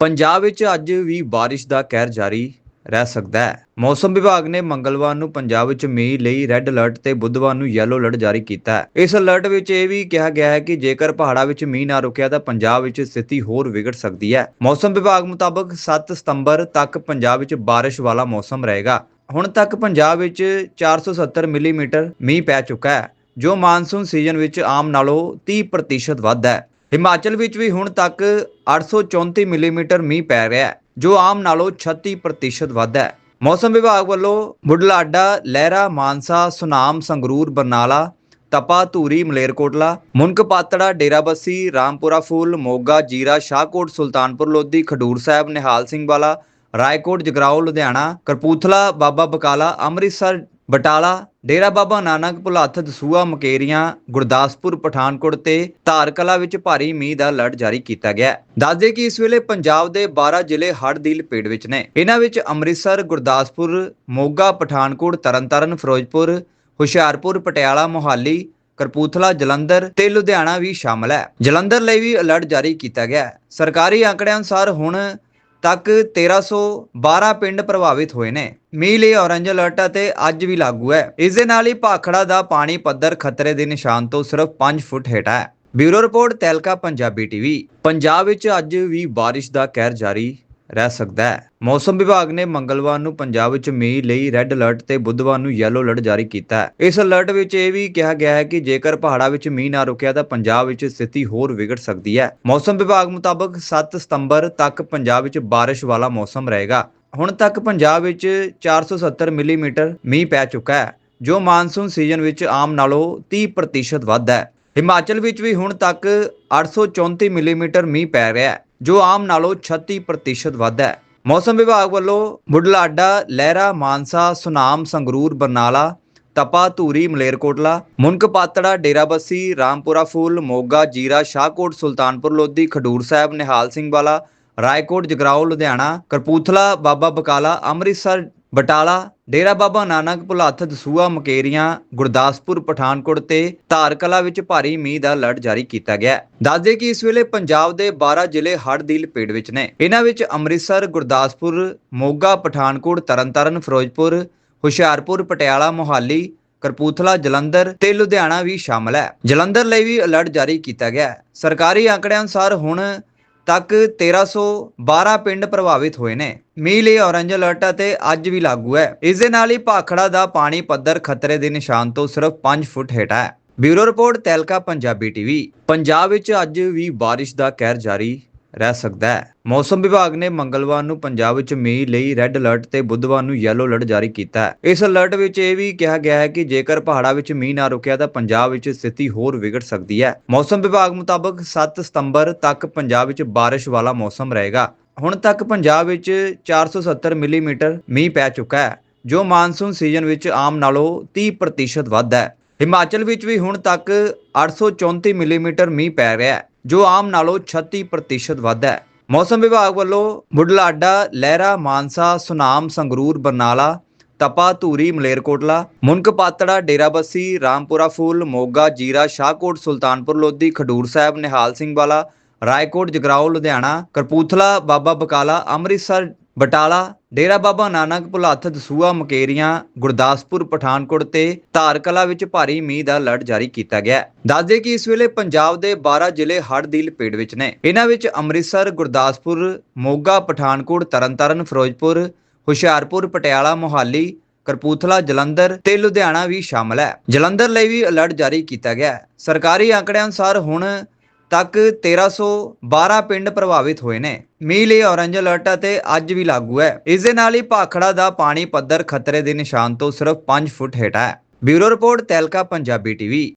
ਪੰਜਾਬ ਵਿੱਚ ਅੱਜ ਵੀ ਬਾਰਿਸ਼ ਦਾ ਕਹਿਰ ਜਾਰੀ ਰਹਿ ਸਕਦਾ ਹੈ। ਮੌਸਮ ਵਿਭਾਗ ਨੇ ਮੰਗਲਵਾਰ ਨੂੰ ਪੰਜਾਬ ਵਿੱਚ ਮੀਂਹ ਲਈ ਰੈੱਡ ਅਲਰਟ ਤੇ ਬੁੱਧਵਾਰ ਨੂੰ ਯੈਲੋ ਅਲਰਟ ਜਾਰੀ ਕੀਤਾ ਹੈ। ਇਸ ਅਲਰਟ ਵਿੱਚ ਇਹ ਵੀ ਕਿਹਾ ਗਿਆ ਹੈ ਕਿ ਜੇਕਰ ਪਹਾੜਾਂ ਵਿੱਚ ਮੀਂਹ ਨਾ ਰੁਕਿਆ ਤਾਂ ਪੰਜਾਬ ਵਿੱਚ ਸਥਿਤੀ ਹੋਰ ਵਿਗੜ ਸਕਦੀ ਹੈ। ਮੌਸਮ ਵਿਭਾਗ ਮੁਤਾਬਕ 7 ਸਤੰਬਰ ਤੱਕ ਪੰਜਾਬ ਵਿੱਚ ਬਾਰਿਸ਼ ਵਾਲਾ ਮੌਸਮ ਰਹੇਗਾ। ਹੁਣ ਤੱਕ ਪੰਜਾਬ ਵਿੱਚ 470 ਮਿਲੀਮੀਟਰ ਮੀਂਹ ਪੈ ਚੁੱਕਾ ਹੈ, ਜੋ ਮਾਨਸੂਨ ਸੀਜ਼ਨ ਵਿੱਚ ਆਮ ਨਾਲੋਂ 30% ਵੱਧ ਹੈ। ਹਿਮਾਚਲ ਵਿੱਚ ਵੀ ਹੁਣ ਤੱਕ 834 ਮਿਲੀਮੀਟਰ ਮੀਂਹ ਪੈ ਰਿਹਾ ਹੈ, ਜੋ ਆਮ ਨਾਲੋਂ 36% ਵੱਧ ਹੈ। ਮੌਸਮ ਵਿਭਾਗ ਵੱਲੋਂ ਬੁਢਲਾਡਾ, ਲਹਿਰਾ, ਮਾਨਸਾ, ਸੁਨਾਮ, ਸੰਗਰੂਰ, ਬਰਨਾਲਾ, ਤਪਾ, ਧੂਰੀ, ਮਲੇਰਕੋਟਲਾ ਮੁਨਕ ਪਾਤੜਾ ਡੇਰਾਬੱਸੀ, ਰਾਮਪੁਰਾ ਫੂਲ, ਮੋਗਾ, ਜੀਰਾ, ਸ਼ਾਹਕੋਟ, ਸੁਲਤਾਨਪੁਰ, ਲੋਧੀ, ਖਡੂਰ ਸਾਹਿਬ, ਨਿਹਾਲ ਸਿੰਘ ਵਾਲਾ, ਰਾਏਕੋਟ ਜਗਰਾਓ ਲੁਧਿਆਣਾ, ਕਰਪੂਥਲਾ, ਬਾਬਾ ਬਕਾਲਾ, ਅੰਮ੍ਰਿਤਸਰ ਬਟਾਲਾ, ਡੇਰਾ ਬਾਬਾ ਨਾਨਕ ਭੁਲਾਥ ਦਸੂਆ ਮਕੇਰੀਆਂ, ਗੁਰਦਾਸਪੁਰ, ਪਠਾਨਕੋਟ ਤੇ ਧਾਰਕਲਾ ਵਿੱਚ ਭਾਰੀ ਮੀਂਹ ਦਾ ਅਲਰਟ ਜਾਰੀ ਕੀਤਾ ਗਿਆ ਹੈ। ਦੱਸਦੇ ਕਿ ਇਸ ਵੇਲੇ ਪੰਜਾਬ ਦੇ 12 ਜ਼ਿਲ੍ਹੇ ਹੜ੍ਹ ਦੀ ਲਪੇਟ ਵਿੱਚ ਨੇ। ਇਹਨਾਂ ਵਿੱਚ ਅੰਮ੍ਰਿਤਸਰ, ਗੁਰਦਾਸਪੁਰ, ਮੋਗਾ, ਪਠਾਨਕੋਟ, ਤਰਨਤਾਰਨ, ਫਿਰੋਜ਼ਪੁਰ, ਹੁਸ਼ਿਆਰਪੁਰ, ਪਟਿਆਲਾ, ਮੋਹਾਲੀ ਕਰਪੂਥਲਾ ਜਲੰਧਰ ਤੇ ਲੁਧਿਆਣਾ ਵੀ ਸ਼ਾਮਲ ਹੈ। ਜਲੰਧਰ ਲਈ ਵੀ ਅਲਰਟ ਜਾਰੀ ਕੀਤਾ ਗਿਆ ਹੈ। ਸਰਕਾਰੀ ਆંકੜਿਆਂ ਅਨੁਸਾਰ ਹੁਣ ਤੱਕ 1312 ਪਿੰਡ ਪ੍ਰਭਾਵਿਤ ਹੋਏ ਨੇ। ਮੀਂਹ ਲਈ ਔਰੰਜ ਅਲਰਟ ਅਤੇ ਅੱਜ ਵੀ ਲਾਗੂ ਹੈ। ਇਸ ਦੇ ਨਾਲ ਹੀ ਭਾਖੜਾ ਦਾ ਪਾਣੀ ਪੱਧਰ ਖਤਰੇ ਦੇ ਨਿਸ਼ਾਨ ਤੋਂ ਸਿਰਫ 5 ਫੁੱਟ ਹੇਠ ਹੈ। ਬਿਊਰੋ ਰਿਪੋਰਟ, ਤੈਲਕਾ, ਪੰਜਾਬੀ ਟੀਵੀ। ਪੰਜਾਬ ਵਿੱਚ ਅੱਜ ਵੀ ਬਾਰਿਸ਼ ਦਾ ਕਹਿਰ ਜਾਰੀ। ਰਹਿ ਸਕਦਾ ਹੈ। ਮੌਸਮ ਵਿਭਾਗ ਨੇ ਮੰਗਲਵਾਰ ਨੂੰ ਪੰਜਾਬ ਵਿੱਚ ਮੀਂਹ ਲਈ ਰੈੱਡ ਅਲਰਟ ਤੇ ਬੁੱਧਵਾਰ ਨੂੰ ਯੈਲੋ ਅਲਰਟ ਜਾਰੀ ਕੀਤਾ ਹੈ। ਇਸ ਅਲਰਟ ਵਿੱਚ ਇਹ ਵੀ ਕਿਹਾ ਗਿਆ ਹੈ ਕਿ ਜੇਕਰ ਪਹਾੜਾਂ ਵਿੱਚ ਮੀਂਹ ਨਾ ਰੁਕਿਆ ਤਾਂ ਪੰਜਾਬ ਵਿੱਚ ਸਥਿਤੀ ਹੋਰ ਵਿਗੜ ਸਕਦੀ ਹੈ। ਮੌਸਮ ਵਿਭਾਗ ਮੁਤਾਬਕ 7 ਸਤੰਬਰ ਤੱਕ ਪੰਜਾਬ ਵਿੱਚ ਬਾਰਿਸ਼ ਵਾਲਾ ਮੌਸਮ ਰਹੇਗਾ। ਹੁਣ ਤੱਕ ਪੰਜਾਬ ਵਿੱਚ 470 ਮਿਲੀਮੀਟਰ ਮੀਂਹ ਪੈ ਚੁੱਕਾ ਹੈ, ਜੋ ਮਾਨਸੂਨ ਸੀਜ਼ਨ ਵਿੱਚ ਆਮ ਨਾਲੋਂ 30% ਵੱਧ ਹੈ। ਹਿਮਾਚਲ ਵਿੱਚ ਵੀ ਹੁਣ ਤੱਕ 834 ਮਿਲੀਮੀਟਰ ਮੀਂਹ ਪੈ ਰਿਹਾ ਹੈ, ਜੋ ਆਮ ਨਾਲੋਂ 36% ਵੱਧ ਹੈ। ਮੌਸਮ ਵਿਭਾਗ ਵੱਲੋਂ ਬੁਢਲਾਡਾ, ਲਹਿਰਾ, ਮਾਨਸਾ, ਸੁਨਾਮ, ਸੰਗਰੂਰ, ਬਰਨਾਲਾ, ਤਪਾ, ਧੂਰੀ, ਮਲੇਰਕੋਟਲਾ ਮੁਨਕ ਪਾਤੜਾ ਡੇਰਾਬੱਸੀ, ਰਾਮਪੁਰਾ ਫੂਲ, ਮੋਗਾ, ਜੀਰਾ, ਸ਼ਾਹਕੋਟ, ਸੁਲਤਾਨਪੁਰ, ਲੋਧੀ, ਖਡੂਰ ਸਾਹਿਬ, ਨਿਹਾਲ ਸਿੰਘ ਵਾਲਾ, ਰਾਏਕੋਟ ਜਗਰਾਓ ਲੁਧਿਆਣਾ ਕਰਪੂਥਲਾ ਬਾਬਾ ਬਕਾਲਾ, ਅੰਮ੍ਰਿਤਸਰ ਬਟਾਲਾ, ਡੇਰਾ ਬਾਬਾ ਨਾਨਕ ਭੁਲੱਥ ਦਸੂਆ ਮਕੇਰੀਆਂ, ਗੁਰਦਾਸਪੁਰ, ਪਠਾਨਕੋਟ ਤੇ ਧਾਰਕਲਾ ਵਿੱਚ ਭਾਰੀ ਮੀਂਹ ਦਾ ਅਲਰਟ ਜਾਰੀ ਕੀਤਾ ਗਿਆ ਹੈ। ਦੱਸਦੇ ਕਿ ਇਸ ਵੇਲੇ ਪੰਜਾਬ ਦੇ 12 ਜ਼ਿਲ੍ਹੇ ਹੜ੍ਹ ਦੀ ਲਪੇਟ ਵਿੱਚ ਨੇ। ਇਹਨਾਂ ਵਿੱਚ ਅੰਮ੍ਰਿਤਸਰ, ਗੁਰਦਾਸਪੁਰ, ਮੋਗਾ, ਪਠਾਨਕੋਟ, ਤਰਨਤਾਰਨ, ਫਿਰੋਜ਼ਪੁਰ, ਹੁਸ਼ਿਆਰਪੁਰ, ਪਟਿਆਲਾ, ਮੋਹਾਲੀ ਕਰਪੂਥਲਾ ਜਲੰਧਰ ਤੇ ਲੁਧਿਆਣਾ ਵੀ ਸ਼ਾਮਲ ਹੈ। ਜਲੰਧਰ ਲਈ ਵੀ ਅਲਰਟ ਜਾਰੀ ਕੀਤਾ ਗਿਆ ਹੈ। ਸਰਕਾਰੀ ਆંકੜਿਆਂ ਅਨੁਸਾਰ ਹੁਣ ਤੱਕ 1312 ਪਿੰਡ ਪ੍ਰਭਾਵਿਤ ਹੋਏ ਨੇ। ਮੀਂਹ ਲਈ ਔਰੰਜ ਅਲਰਟ ਅਤੇ ਅੱਜ ਵੀ ਲਾਗੂ ਹੈ। ਇਸ ਦੇ ਨਾਲ ਹੀ ਭਾਖੜਾ ਦਾ ਪਾਣੀ ਪੱਧਰ ਖਤਰੇ ਦੇ ਨਿਸ਼ਾਨ ਤੋਂ ਸਿਰਫ 5 ਫੁੱਟ ਹੇਠ ਹੈ। ਬਿਊਰੋ ਰਿਪੋਰਟ ਤੈਲਕਾ, ਪੰਜਾਬੀ ਟੀਵੀ। ਪੰਜਾਬ ਵਿੱਚ ਅੱਜ ਵੀ ਬਾਰਿਸ਼ ਦਾ ਕਹਿਰ ਜਾਰੀ। ਰਹਿ ਸਕਦਾ ਹੈ। ਮੌਸਮ ਵਿਭਾਗ ਨੇ ਮੰਗਲਵਾਰ ਨੂੰ ਪੰਜਾਬ ਵਿੱਚ ਮੀਂਹ ਲਈ ਰੈੱਡ ਅਲਰਟ ਤੇ ਬੁੱਧਵਾਰ ਨੂੰ ਯੈਲੋ ਅਲਰਟ ਜਾਰੀ ਕੀਤਾ ਹੈ। ਇਸ ਅਲਰਟ ਵਿੱਚ ਇਹ ਵੀ ਕਿਹਾ ਗਿਆ ਹੈ ਕਿ ਜੇਕਰ ਪਹਾੜਾਂ ਵਿੱਚ ਮੀਂਹ ਨਾ ਰੁਕਿਆ ਤਾਂ ਪੰਜਾਬ ਵਿੱਚ ਸਥਿਤੀ ਹੋਰ ਵਿਗੜ ਸਕਦੀ ਹੈ। ਮੌਸਮ ਵਿਭਾਗ ਮੁਤਾਬਕ 7 ਸਤੰਬਰ ਤੱਕ ਪੰਜਾਬ ਵਿੱਚ ਬਾਰਿਸ਼ ਵਾਲਾ ਮੌਸਮ ਰਹੇਗਾ। ਹੁਣ ਤੱਕ ਪੰਜਾਬ ਵਿੱਚ 470 ਮਿਲੀਮੀਟਰ ਮੀਂਹ ਪੈ ਚੁੱਕਾ ਹੈ, ਜੋ ਮਾਨਸੂਨ ਸੀਜ਼ਨ ਵਿੱਚ ਆਮ ਨਾਲੋਂ 30% ਵੱਧ ਹੈ। ਹਿਮਾਚਲ ਵਿੱਚ ਵੀ ਹੁਣ ਤੱਕ 834 ਮਿਲੀਮੀਟਰ ਮੀਂਹ ਪੈ ਰਿਹਾ ਹੈ। ਜੋ ਆਮ ਨਾਲੋਂ 36% ਵੱਧ ਹੈ। ਮੌਸਮ ਵਿਭਾਗ ਵੱਲੋਂ ਬੁਢਲਾਡਾ, ਲਹਿਰਾ, ਮਾਨਸਾ, ਸੁਨਾਮ, ਸੰਗਰੂਰ, ਬਰਨਾਲਾ, ਤਪਾ, ਧੂਰੀ, ਮਲੇਰਕੋਟਲਾ ਮੁਨਕ ਪਾਤੜਾ ਡੇਰਾਬੱਸੀ, ਰਾਮਪੁਰਾ ਫੂਲ, ਮੋਗਾ, ਜੀਰਾ, ਸ਼ਾਹਕੋਟ, ਸੁਲਤਾਨਪੁਰ, ਲੋਧੀ, ਖਡੂਰ ਸਾਹਿਬ, ਨਿਹਾਲ ਸਿੰਘ ਵਾਲਾ, ਰਾਏਕੋਟ ਜਗਰਾਓ ਲੁਧਿਆਣਾ, ਕਰਪੂਥਲਾ, ਬਾਬਾ ਬਕਾਲਾ, ਅੰਮ੍ਰਿਤਸਰ ਬਟਾਲਾ, ਡੇਰਾ ਬਾਬਾ ਨਾਨਕ ਭੁਲਾਥ ਦਸੂਆ ਮਕੇਰੀਆਂ, ਗੁਰਦਾਸਪੁਰ, ਪਠਾਨਕੋਟ ਤੇ ਧਾਰਕਲਾ ਵਿੱਚ ਭਾਰੀ ਮੀਂਹ ਦਾ ਅਲਰਟ ਜਾਰੀ ਕੀਤਾ ਗਿਆ ਹੈ। ਦੱਸਦੇ ਕਿ ਇਸ ਵੇਲੇ ਪੰਜਾਬ ਦੇ 12 ਜ਼ਿਲ੍ਹੇ ਹੜ੍ਹ ਦੀ ਲਪੇਟ ਵਿੱਚ ਨੇ। ਇਹਨਾਂ ਵਿੱਚ ਅੰਮ੍ਰਿਤਸਰ, ਗੁਰਦਾਸਪੁਰ, ਮੋਗਾ, ਪਠਾਨਕੋਟ, ਤਰਨਤਾਰਨ, ਫਿਰੋਜ਼ਪੁਰ, ਹੁਸ਼ਿਆਰਪੁਰ, ਪਟਿਆਲਾ, ਮੋਹਾਲੀ ਕਰਪੂਥਲਾ ਜਲੰਧਰ ਤੇ ਲੁਧਿਆਣਾ ਵੀ ਸ਼ਾਮਲ ਹੈ। ਜਲੰਧਰ ਲਈ ਵੀ ਅਲਰਟ ਜਾਰੀ ਕੀਤਾ ਗਿਆ ਹੈ। ਸਰਕਾਰੀ ਆંકੜਿਆਂ ਅਨੁਸਾਰ ਹੁਣ ਤੱਕ 1312 ਪਿੰਡ ਪ੍ਰਭਾਵਿਤ ਹੋਏ ਨੇ। ਮੀਂਹ ਲਈ ਔਰੰਜ ਅਲਰਟ ਅਤੇ ਅੱਜ ਵੀ ਲਾਗੂ ਹੈ। ਇਸ ਦੇ ਨਾਲ ਹੀ ਭਾਖੜਾ ਦਾ ਪਾਣੀ ਪੱਧਰ ਖਤਰੇ ਦੇ ਨਿਸ਼ਾਨ ਤੋਂ ਸਿਰਫ 5 ਫੁੱਟ ਹੇਠ ਹੈ। ਬਿਊਰੋ ਰਿਪੋਰਟ ਤੈਲਕਾ, ਪੰਜਾਬੀ ਟੀਵੀ।